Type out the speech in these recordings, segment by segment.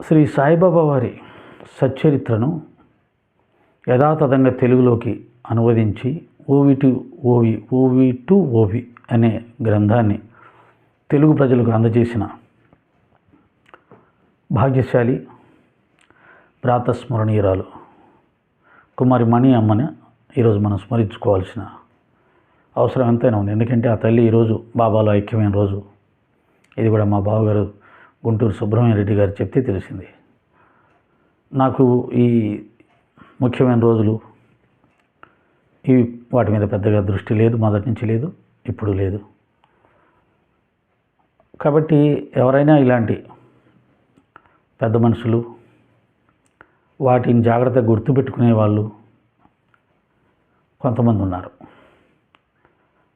శ్రీ సాయిబాబా వారి సచ్చరిత్రను యథాతథంగా తెలుగులోకి అనువదించి ఓవి టు ఓవి ఓవి టు ఓవి అనే గ్రంథాన్ని తెలుగు ప్రజలకు అందజేసిన భాగ్యశాలి ప్రాతస్మరణీయురాలు కుమారి మణి అమ్మని ఈరోజు మనం స్మరించుకోవాల్సిన అవసరం ఎంతైనా ఉంది. ఎందుకంటే ఆ తల్లి ఈరోజు బాబాలో ఐక్యమైన రోజు. ఇది కూడా మా బావగారు గుంటూరు సుబ్రహ్మణ్య రెడ్డి గారు చెప్తే తెలిసింది. నాకు ఈ ముఖ్యమైన రోజులు ఇవి వాటి మీద పెద్దగా దృష్టి లేదు మొదటి నుంచి లేదు ఇప్పుడు లేదు. కాబట్టి ఎవరైనా ఇలాంటి పెద్ద మనుషులు వాటిని జాగ్రత్తగా గుర్తుపెట్టుకునే వాళ్ళు కొంతమంది ఉన్నారు.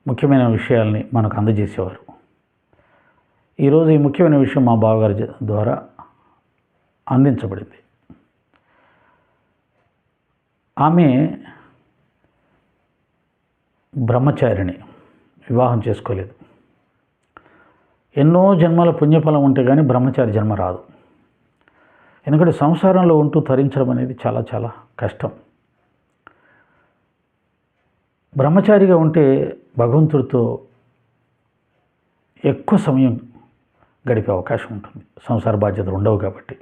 ముఖ్యమైన విషయాల్ని మనకు అందజేసేవారు. ఈరోజు ఈ ముఖ్యమైన విషయం మా బావగారి ద్వారా అందించబడింది. ఆమె బ్రహ్మచారిణి వివాహం చేసుకోలేదు. ఎన్నో జన్మల పుణ్యఫలం ఉంటే కానీ బ్రహ్మచారి జన్మ రాదు. ఎందుకంటే సంసారంలో ఉంటూ తరించడం అనేది చాలా చాలా కష్టం. బ్రహ్మచారిగా ఉంటే భగవంతుడితో ఎక్కువ సమయం గడిపే అవకాశం ఉంటుంది. సంసార బాధ్యతలు ఉండవు కాబట్టి.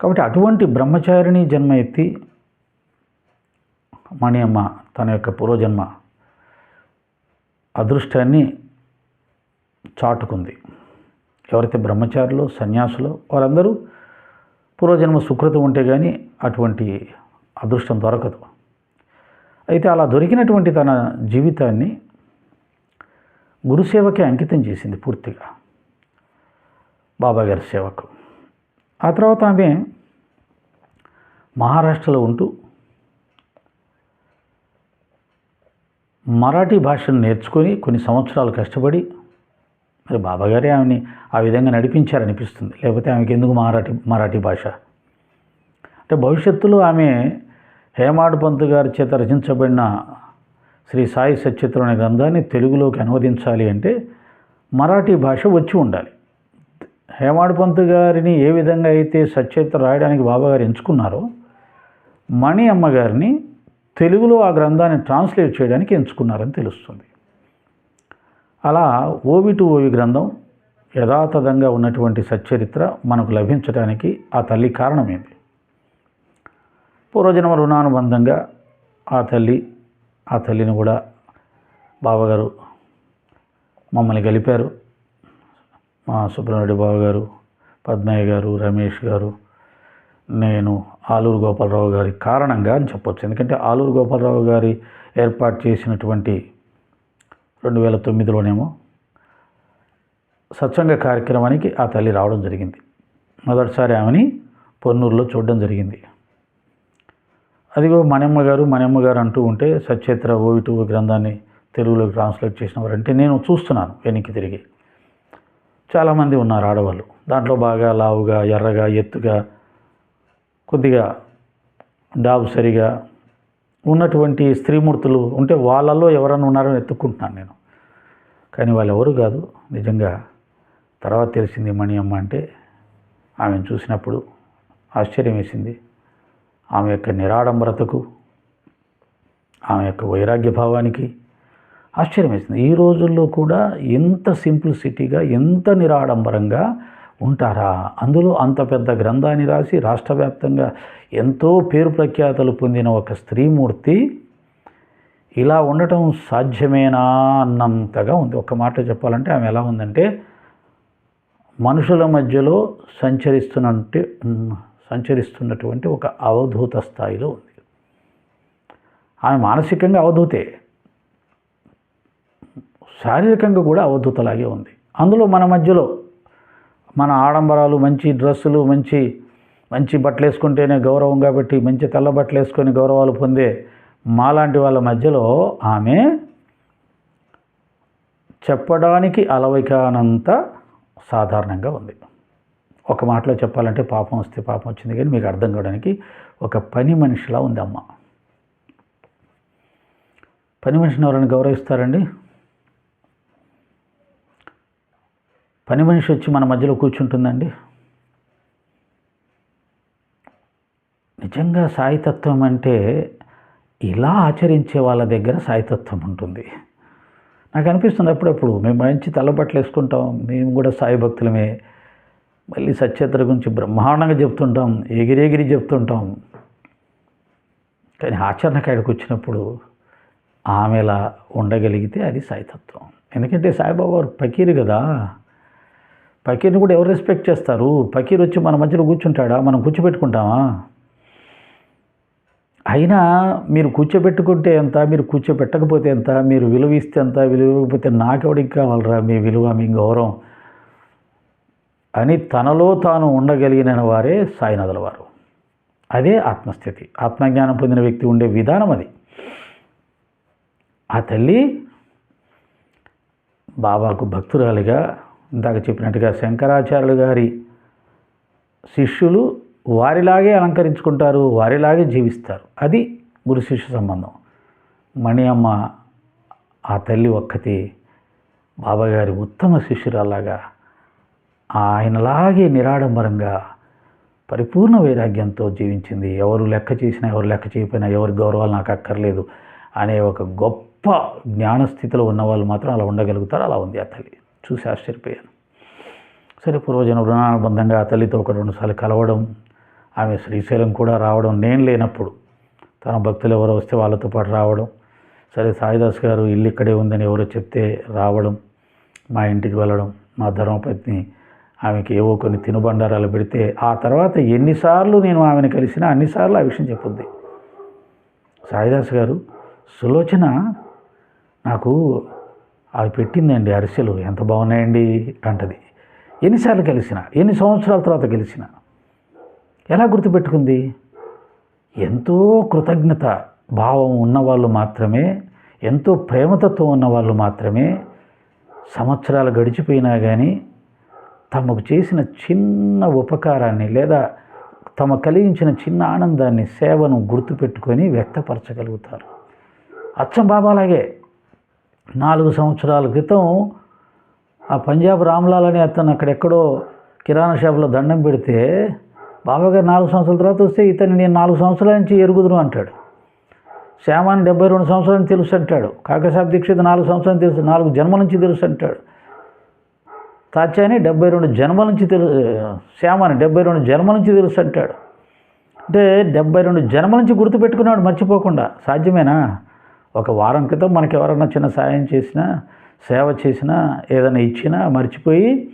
కాబట్టి అటువంటి బ్రహ్మచారిణి జన్మ ఎత్తి మణి అమ్మ తన యొక్క పూర్వజన్మ అదృష్టాన్ని చాటుకుంది. ఎవరైతే బ్రహ్మచారులు సన్యాసులు వారందరూ పూర్వజన్మ సుకృతం ఉంటే కానీ అటువంటి అదృష్టం దొరకదు. అయితే అలా దొరికినటువంటి తన జీవితాన్ని గురుసేవకే అంకితం చేసింది పూర్తిగా. బాబాగారి సేవకు. ఆ తర్వాత ఆమె మహారాష్ట్రలో ఉంటూ మరాఠీ భాషను నేర్చుకొని కొన్ని సంవత్సరాలు కష్టపడి మరి బాబాగారే ఆమెని ఆ విధంగా నడిపించారనిపిస్తుంది. లేకపోతే ఆమెకి ఎందుకు మరాఠీ మరాఠీ భాష? అంటే భవిష్యత్తులో ఆమె హేమాడ్ పంత్ గారి చేత రచించబడిన శ్రీ సాయి సచిత్ర అనే గ్రంథాన్ని తెలుగులోకి అనువదించాలి అంటే మరాఠీ భాష వచ్చి ఉండాలి. హేమాడ్ పంత్ గారిని ఏ విధంగా అయితే సచిత్ర రాయడానికి బాబాగారు ఎంచుకున్నారో మణి అమ్మగారిని తెలుగులో ఆ గ్రంథాన్ని ట్రాన్స్లేట్ చేయడానికి ఎంచుకున్నారని తెలుస్తుంది. అలా ఓవి టు ఓవి గ్రంథం యథాతథంగా ఉన్నటువంటి సచ్చరిత్ర మనకు లభించడానికి ఆ తల్లి కారణమైంది పూర్వజన్మ రుణానుబంధంగా ఆ తల్లి ఆ తల్లిని కూడా బావగారు మమ్మల్ని గలిపారు. మా సుబ్రహ్మణ్య బావగారు పద్మయ్య గారు రమేష్ గారు నేను ఆలూరు గోపాలరావు గారి కారణంగా అని చెప్పొచ్చు. ఎందుకంటే ఆలూరు గోపాలరావు గారి ఏర్పాటు చేసినటువంటి రెండు వేల తొమ్మిదిలోనేమో సత్సంగ కార్యక్రమానికి ఆ తల్లి రావడం జరిగింది. మొదటిసారి ఆమెని పొన్నూరులో చూడడం జరిగింది. అదిగో మణమ్మ గారు మణమ్మ గారు అంటూ ఉంటే సచేత్ర ఓవిటు గ్రంథాన్ని తెలుగులోకి ట్రాన్స్లేట్ చేసిన వారు అంటే నేను చూస్తున్నాను వెనక్కి తిరిగి. చాలామంది ఉన్నారు ఆడవాళ్ళు. దాంట్లో బాగా లావుగా ఎర్రగా ఎత్తుగా కొద్దిగా డాబు సరిగా ఉన్నటువంటి స్త్రీమూర్తులు ఉంటే వాళ్ళల్లో ఎవరైనా ఉన్నారని ఎత్తుక్కుంటున్నాను నేను. కానీ వాళ్ళు ఎవరు కాదు. నిజంగా తర్వాత తెలిసింది మణి అమ్మ అంటే ఆమెను చూసినప్పుడు ఆశ్చర్యం వేసింది. ఆమె యొక్క నిరాడంబరతకు ఆమె యొక్క వైరాగ్య భావానికి ఆశ్చర్యం ఈ రోజుల్లో కూడా ఎంత సింప్లిసిటీగా ఎంత నిరాడంబరంగా ఉంటారా? అందులో అంత పెద్ద గ్రంథాన్ని రాసి రాష్ట్ర వ్యాప్తంగా ఎంతో పేరు ప్రఖ్యాతలు పొందిన ఒక స్త్రీమూర్తి ఇలా ఉండటం సాధ్యమేనా అన్నంతగా ఉంది. ఒక మాట చెప్పాలంటే ఆమె ఎలా ఉందంటే మనుషుల మధ్యలో సంచరిస్తున్నట్టు సంచరిస్తున్నటువంటి ఒక అవధూత స్థాయిలో ఉంది. ఆమె మానసికంగా అవధూతే శారీరకంగా కూడా అవధూతలాగే ఉంది. అందులో మన మధ్యలో మన ఆడంబరాలు మంచి డ్రెస్సులు మంచి మంచి బట్టలు వేసుకుంటేనే గౌరవం కాబట్టి మంచి తెల్ల బట్టలు వేసుకొని గౌరవాలు పొందే మాలాంటి వాళ్ళ మధ్యలో ఆమె చెప్పడానికి అలవైకానంత సాధారణంగా ఉంది. ఒక మాటలో చెప్పాలంటే పాపం వస్తే పాపం వచ్చింది కానీ మీకు అర్థం కావడానికి ఒక పని మనిషిలా ఉంది అమ్మ. పని మనిషిని ఎవరైనా గౌరవిస్తారండి? పని మనిషి వచ్చి మన మధ్యలో కూర్చుంటుందండి? నిజంగా సాయితత్వం అంటే ఇలా ఆచరించే వాళ్ళ దగ్గర సాయితత్వం ఉంటుంది. నాకు అనిపిస్తుంది అప్పుడప్పుడు మేము మంచి తలబట్టలు వేసుకుంటాం మేము కూడా సాయి భక్తులమే మళ్ళీ సత్యత్ర గురించి బ్రహ్మాండంగా చెప్తుంటాం ఎగిరెగిరి చెప్తుంటాం. కానీ ఆచరణ కాడికి వచ్చినప్పుడు ఆమెలా ఉండగలిగితే అది సాయితత్వం. ఎందుకంటే సాయిబాబా వారు పకీరు కదా. పకీర్ని కూడా ఎవరు రెస్పెక్ట్ చేస్తారు? పకీర్ వచ్చి మన మధ్యలో కూర్చుంటాడా? మనం కూర్చోబెట్టుకుంటామా? అయినా మీరు కూర్చోబెట్టుకుంటే ఎంత? మీరు కూర్చోబెట్టకపోతే ఎంత? మీరు విలువ ఇస్తే ఎంత? విలువ ఇవ్వకపోతే నాకెవడికి కావాలరా మీ విలువ మీ గౌరవం? అని తనలో తాను ఉండగలిగిన వారే సాయినదుల వారు. అదే ఆత్మస్థితి. ఆత్మజ్ఞానం పొందిన వ్యక్తి ఉండే విధానం అది. ఆ తల్లి బాబాకు భక్తురాలిగా ఇందాక చెప్పినట్టుగా శంకరాచార్యులు గారి శిష్యులు వారిలాగే అలంకరించుకుంటారు వారిలాగే జీవిస్తారు. అది గురు శిష్య సంబంధం. మణి అమ్మ ఆ తల్లి ఒక్కతే బాబాగారి ఉత్తమ శిష్యురాలాగా ఆయనలాగే నిరాడంబరంగా పరిపూర్ణ వైరాగ్యంతో జీవించింది. ఎవరు లెక్క చేసినా ఎవరు లెక్క చేయకపోయినా ఎవరి గౌరవాలు నాకు అక్కర్లేదు అనే ఒక గొప్ప జ్ఞానస్థితిలో ఉన్న వాళ్ళు మాత్రం అలా ఉండగలుగుతారు. అలా ఉంది ఆ తల్లి. చూసి ఆశ్చర్యపోయాను. సరే పూర్వజన రుణానుబంధంగా ఆ తల్లితో ఒక రెండుసార్లు కలవడం ఆమె శ్రీశైలం కూడా రావడం నేను లేనప్పుడు తన భక్తులు ఎవరో వస్తే వాళ్ళతో పాటు రావడం సరే సాయిదాస్ గారు ఇల్లు ఇక్కడే ఉందని ఎవరో చెప్తే రావడం మా ఇంటికి వెళ్ళడం మా ధర్మపత్ని ఆమెకి ఏవో కొన్ని తినుబండారాలు పెడితే ఆ తర్వాత ఎన్నిసార్లు నేను ఆమెను కలిసినా అన్నిసార్లు ఆ విషయం చెప్పుద్ది. సాయిదాస్ గారు సులోచన నాకు అవి పెట్టిందండి అరిసెలు ఎంత బాగున్నాయండి అంటది. ఎన్నిసార్లు కలిసిన ఎన్ని సంవత్సరాల తర్వాత కలిసిన ఎలా గుర్తుపెట్టుకుంది? ఎంతో కృతజ్ఞత భావం ఉన్నవాళ్ళు మాత్రమే ఎంతో ప్రేమతత్వం ఉన్నవాళ్ళు మాత్రమే సంవత్సరాలు గడిచిపోయినా కానీ తమకు చేసిన చిన్న ఉపకారాన్ని లేదా తమ కలిగించిన చిన్న ఆనందాన్ని సేవను గుర్తుపెట్టుకొని వ్యక్తపరచగలుగుతారు. అచ్చం బాబాలాగే నాలుగు సంవత్సరాల క్రితం ఆ పంజాబ్ రామ్లాల్ అనే అతను అక్కడెక్కడో కిరాణా షాప్లో దండం పెడితే బాబాగారు నాలుగు సంవత్సరాల తర్వాత వస్తే ఇతను నేను నాలుగు సంవత్సరాల నుంచి ఎరుగుదును అంటాడు. శ్యామాన్ డెబ్బై రెండు సంవత్సరాలు తెలుసు అంటాడు. కాకసాబ్ దీక్షిత్ నాలుగు సంవత్సరాలు తెలుసు నాలుగు జన్మ నుంచి తెలుసు అంటాడు. తాత్యాని డెబ్బై రెండు జన్మల నుంచి తెలు శ్యామని డెబ్బై రెండు జన్మల నుంచి తెలుసు అంటాడు. అంటే డెబ్బై రెండు జన్మల నుంచి గుర్తుపెట్టుకున్నాడు మర్చిపోకుండా. సాధ్యమేనా? ఒక వారం క్రితం మనకి ఎవరన్నా చిన్న సాయం చేసినా సేవ చేసినా ఏదైనా ఇచ్చినా మర్చిపోయి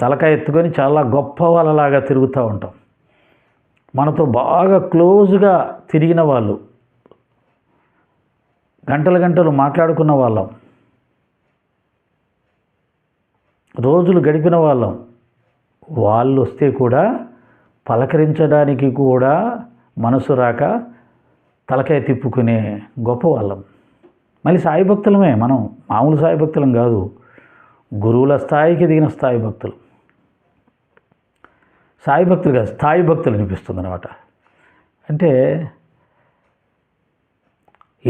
తలకాయ ఎత్తుకొని చాలా గొప్ప వాళ్ళలాగా తిరుగుతూ ఉంటాం. మనతో బాగా క్లోజ్గా తిరిగిన వాళ్ళు గంటలు గంటలు మాట్లాడుకున్న వాళ్ళం. రోజులు గడిపిన వాళ్ళం. వాళ్ళు వస్తే కూడా పలకరించడానికి కూడా మనసు రాక తలకాయ తిప్పుకునే గొప్ప వాళ్ళం. మళ్ళీ సాయి భక్తులమే మనం మామూలు సాయి భక్తులం కాదు. గురువుల స్థాయికి దిగిన స్థాయి భక్తులు. సాయి భక్తులు కాదు స్థాయి భక్తులు అనిపిస్తుంది అనమాట అంటే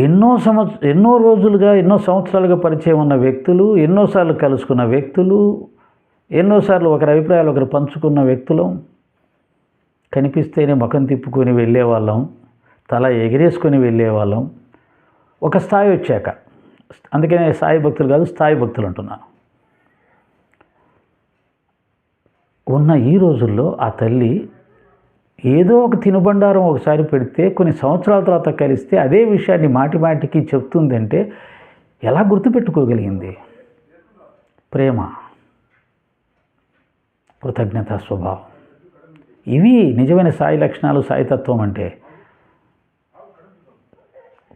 ఎన్నో సంవత్స ఎన్నో రోజులుగా ఎన్నో సంవత్సరాలుగా పరిచయం ఉన్న వ్యక్తులు ఎన్నోసార్లు కలుసుకున్న వ్యక్తులు ఎన్నోసార్లు ఒకరి అభిప్రాయాలు ఒకరు పంచుకున్న వ్యక్తులు కనిపిస్తేనే ముఖం తిప్పుకొని వెళ్ళేవాళ్ళం తల ఎగిరేసుకొని వెళ్ళేవాళ్ళం. ఒక స్థాయి వచ్చాక అందుకనే స్థాయి భక్తులు కాదు స్థాయి భక్తులు అంటున్నాను. ఉన్న ఈ రోజుల్లో ఆ తల్లి ఏదో ఒక తినుబండారం ఒకసారి పెడితే కొన్ని సంవత్సరాల తర్వాత కలిస్తే అదే విషయాన్ని మాటి మాటికి చెప్తుందంటే ఎలా గుర్తుపెట్టుకోగలిగింది? ప్రేమ కృతజ్ఞత స్వభావం. ఇవి నిజమైన సాయి లక్షణాలు సాయితత్వం అంటే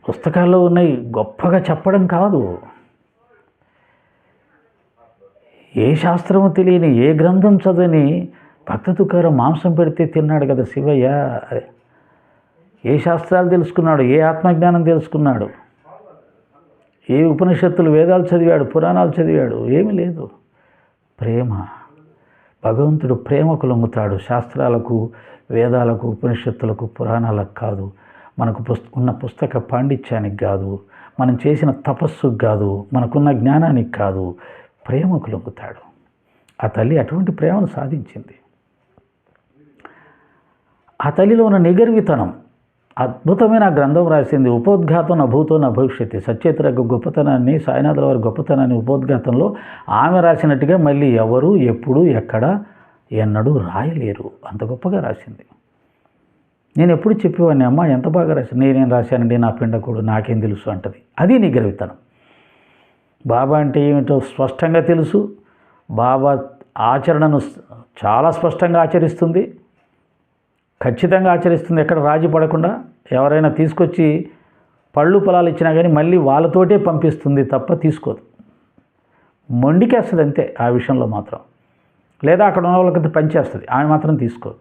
పుస్తకాల్లో ఉన్నాయి గొప్పగా చెప్పడం కాదు. ఏ శాస్త్రము తెలియని ఏ గ్రంథం చదవని భక్త తుకారం మాంసం పెడితే తిన్నాడు కదా శివయ్య? ఏ శాస్త్రాలు తెలుసుకున్నాడు? ఏ ఆత్మజ్ఞానం తెలుసుకున్నాడు? ఏ ఉపనిషత్తులు వేదాలు చదివాడు? పురాణాలు చదివాడు? ఏమీ లేదు. ప్రేమ. భగవంతుడు ప్రేమకు లొంగుతాడు. శాస్త్రాలకు వేదాలకు ఉపనిషత్తులకు పురాణాలకు కాదు. మనకు పుస్త ఉన్న పుస్తక పాండిత్యానికి కాదు. మనం చేసిన తపస్సుకు కాదు. మనకున్న జ్ఞానానికి కాదు. ప్రేమకు లొంగుతాడు. ఆ తల్లి అటువంటి ప్రేమను సాధించింది. ఆ తల్లిలో ఉన్న నిగర్వితనం అద్భుతమైన గ్రంథం రాసింది ఉపోద్ఘాతం నా నా భవిష్యత్తు సచేతుల యొక్క గొప్పతనాన్ని సాయినాథుల వారి గొప్పతనాన్ని ఉపోద్ఘాతంలో ఆమె రాసినట్టుగా మళ్ళీ ఎవరు ఎప్పుడు ఎక్కడ ఎన్నడూ రాయలేరు. అంత గొప్పగా రాసింది. నేను ఎప్పుడు చెప్పేవాడిని అమ్మ ఎంత బాగా రాశాను నేనేం రాశానండి నా పిండకుడు నాకేం తెలుసు అంటది. అది నిగరవితనం. బాబా అంటే ఏమిటో స్పష్టంగా తెలుసు. బాబా ఆచరణను చాలా స్పష్టంగా ఆచరిస్తుంది. ఖచ్చితంగా ఆచరిస్తుంది. ఎక్కడ రాజీ పడకుండా ఎవరైనా తీసుకొచ్చి పళ్ళు పొలాలు ఇచ్చినా కానీ మళ్ళీ వాళ్ళతోటే పంపిస్తుంది తప్ప తీసుకోదు. మొండికేస్తుంది అంతే ఆ విషయంలో మాత్రం. లేదా అక్కడ ఉన్న వాళ్ళకి పనిచేస్తుంది. ఆమె మాత్రం తీసుకోదు.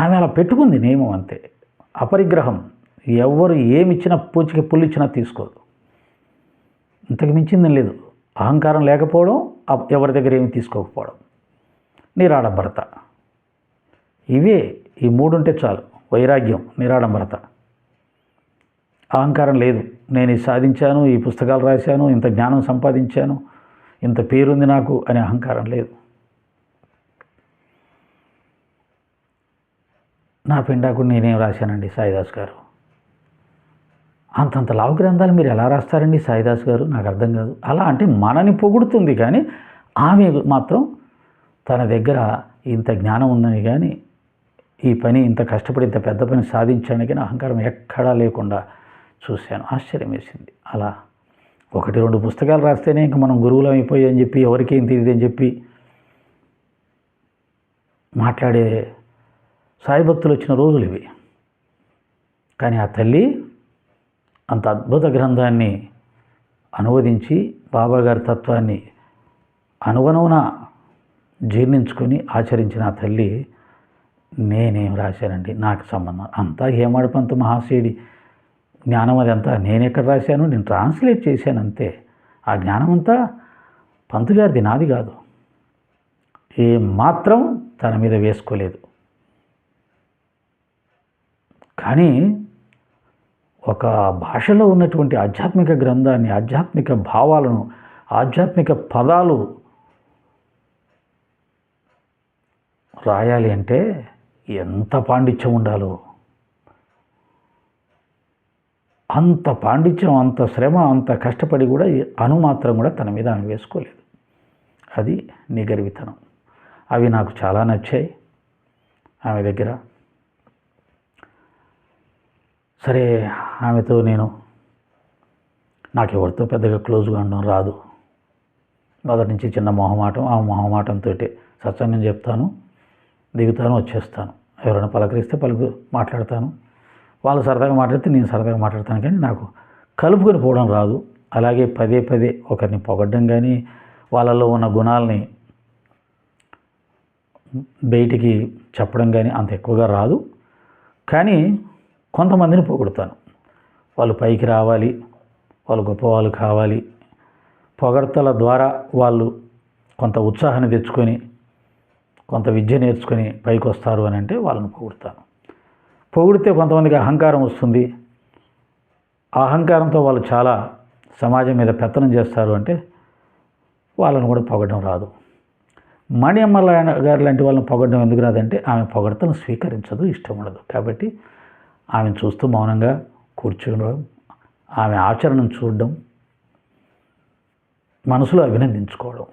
ఆమె అలా పెట్టుకుంది నియమం అంతే. అపరిగ్రహం. ఎవరు ఏమిచ్చినా పూచికి పుల్లు ఇచ్చినా తీసుకోదు. ఇంతకు మించింది లేదు. అహంకారం లేకపోవడం అప్- ఎవరి దగ్గర ఏమి తీసుకోకపోవడం. నిరాడంబరత. ఇవే ఈ మూడు ఉంటే చాలు. వైరాగ్యం నిరాడంబరత. అహంకారం లేదు. నేను ఇది సాధించాను ఈ పుస్తకాలు రాశాను ఇంత జ్ఞానం సంపాదించాను ఇంత పేరుంది నాకు అనే అహంకారం లేదు. నా పిండాకుడు నేనేం రాశానండి సాయిదాస్ గారు? అంతంత లావు గ్రంథాలు మీరు ఎలా రాస్తారండి సాయిదాస్ గారు? నాకు అర్థం కాదు. అలా అంటే మనని పొగుడుతుంది కానీ ఆమె మాత్రం తన దగ్గర ఇంత జ్ఞానం ఉందని కానీ ఈ పని ఇంత కష్టపడి ఇంత పెద్ద పని సాధించడానికి అహంకారం ఎక్కడా లేకుండా చూశాను. ఆశ్చర్యం వేసింది. అలా ఒకటి రెండు పుస్తకాలు రాస్తేనే ఇంక మనం గురువులం అయిపోయి అని చెప్పి ఎవరికేం తెలియదు అని చెప్పి మాట్లాడే సాయిభక్తులు వచ్చిన రోజులు ఇవి. కానీ ఆ తల్లి అంత అద్భుత గ్రంథాన్ని అనువదించి బాబాగారి తత్వాన్ని అనుగుణమున జీర్ణించుకొని ఆచరించిన ఆ తల్లి నేనేం రాశానండి? నాకు సంబంధం. అంతా హేమాడపంత మహాశయుడి జ్ఞానం అదంతా నేను ఎక్కడ రాశాను? నేను ట్రాన్స్లేట్ చేశాను అంతే. ఆ జ్ఞానం అంతా పంతుగారిది నాది కాదు. ఏ మాత్రం తన మీద వేసుకోలేదు. కానీ ఒక భాషలో ఉన్నటువంటి ఆధ్యాత్మిక గ్రంథాన్ని ఆధ్యాత్మిక భావాలను ఆధ్యాత్మిక పదాలు రాయాలి అంటే ఎంత పాండిత్యం ఉండాలో. అంత పాండిత్యం అంత శ్రమ అంత కష్టపడి కూడా అనుమాత్రం కూడా తన మీద ఆమె వేసుకోలేదు. అది నిగర్వితనం అవి నాకు చాలా నచ్చాయి. ఆమె దగ్గర. సరే ఆమెతో నేను నాకు ఎవరితో పెద్దగా క్లోజ్గా ఉండడం రాదు. మొదటి నుంచి చిన్న మొహమాటం ఆ మొహమాటంతో సత్సంగం చెప్తాను. దిగుతాను వచ్చేస్తాను. ఎవరైనా పలకరిస్తే పలుకు మాట్లాడతాను. వాళ్ళు సరదాగా మాట్లాడితే నేను సరదాగా మాట్లాడతాను కానీ నాకు కలుపుకొని పోవడం రాదు. అలాగే పదే పదే ఒకరిని పొగడ్డం కానీ వాళ్ళలో ఉన్న గుణాలని బయటికి చెప్పడం కానీ అంత ఎక్కువగా రాదు. కానీ కొంతమందిని పొగుడుతాను. వాళ్ళు పైకి రావాలి వాళ్ళు గొప్పవాళ్ళు కావాలి. పొగడ్తల ద్వారా వాళ్ళు కొంత ఉత్సాహాన్ని తెచ్చుకొని కొంత విద్య నేర్చుకుని పైకి వస్తారు అని అంటే వాళ్ళని పొగుడతాను పొగిడితే కొంతమందికి అహంకారం వస్తుంది. ఆ అహంకారంతో వాళ్ళు చాలా సమాజం మీద పెత్తనం చేస్తారు అంటే వాళ్ళని కూడా పొగడడం రాదు. మణియమ్మ గారు లాంటి వాళ్ళని పొగడడం ఎందుకు రాదంటే ఆమె పొగడతను స్వీకరించదు ఇష్టం ఉండదు. కాబట్టి ఆమెను చూస్తూ మౌనంగా కూర్చోవడం ఆమె ఆచరణను చూడడం మనసులో అభినందించుకోవడం.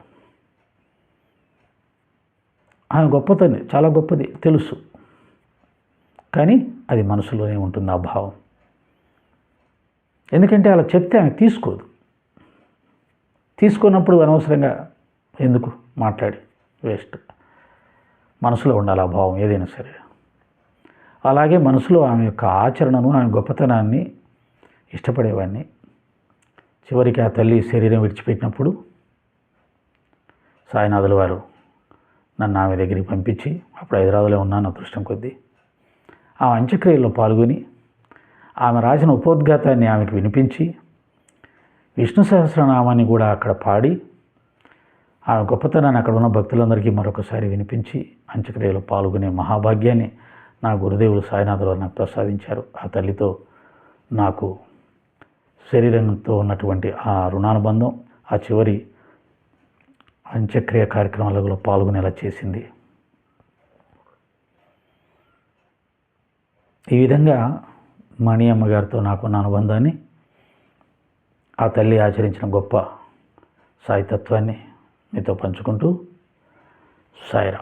ఆమె గొప్పతని చాలా గొప్పది తెలుసు. కానీ అది మనసులోనే ఉంటుంది ఆ భావం. ఎందుకంటే అలా చెప్తే ఆమె తీసుకోదు. తీసుకున్నప్పుడు అనవసరంగా ఎందుకు మాట్లాడి వేస్ట్. మనసులో ఉండాలి ఆ భావం ఏదైనా సరే. అలాగే మనసులో ఆమె యొక్క ఆచరణను ఆమె గొప్పతనాన్ని ఇష్టపడేవాడిని. చివరికి ఆ తల్లి శరీరం విడిచిపెట్టినప్పుడు సాయినాథుల వారు నన్ను ఆమె దగ్గరికి పంపించి అప్పుడు హైదరాబాద్లో ఉన్నాను అదృష్టం కొద్దీ. ఆ అంత్యక్రియల్లో పాల్గొని ఆమె రాసిన ఉపోద్ఘాతాన్ని ఆమెకు వినిపించి విష్ణు సహస్రనామాన్ని కూడా అక్కడ పాడి ఆమె గొప్పతనాన్ని అక్కడ ఉన్న భక్తులందరికీ మరొకసారి వినిపించి అంత్యక్రియలో పాల్గొనే మహాభాగ్యాన్ని నా గురుదేవులు సాయినాథులు నాకు ప్రసాదించారు. ఆ తల్లితో నాకు శరీరంతో ఉన్నటువంటి ఆ రుణానుబంధం ఆ చివరి అంత్యక్రియ కార్యక్రమాలలో పాల్గొనేలా చేసింది. ఈ విధంగా మణి అమ్మగారితో నాకున్న అనుబంధాన్ని ఆ తల్లి ఆచరించిన గొప్ప సాయితత్వాన్ని మీతో పంచుకుంటూ సాయిరా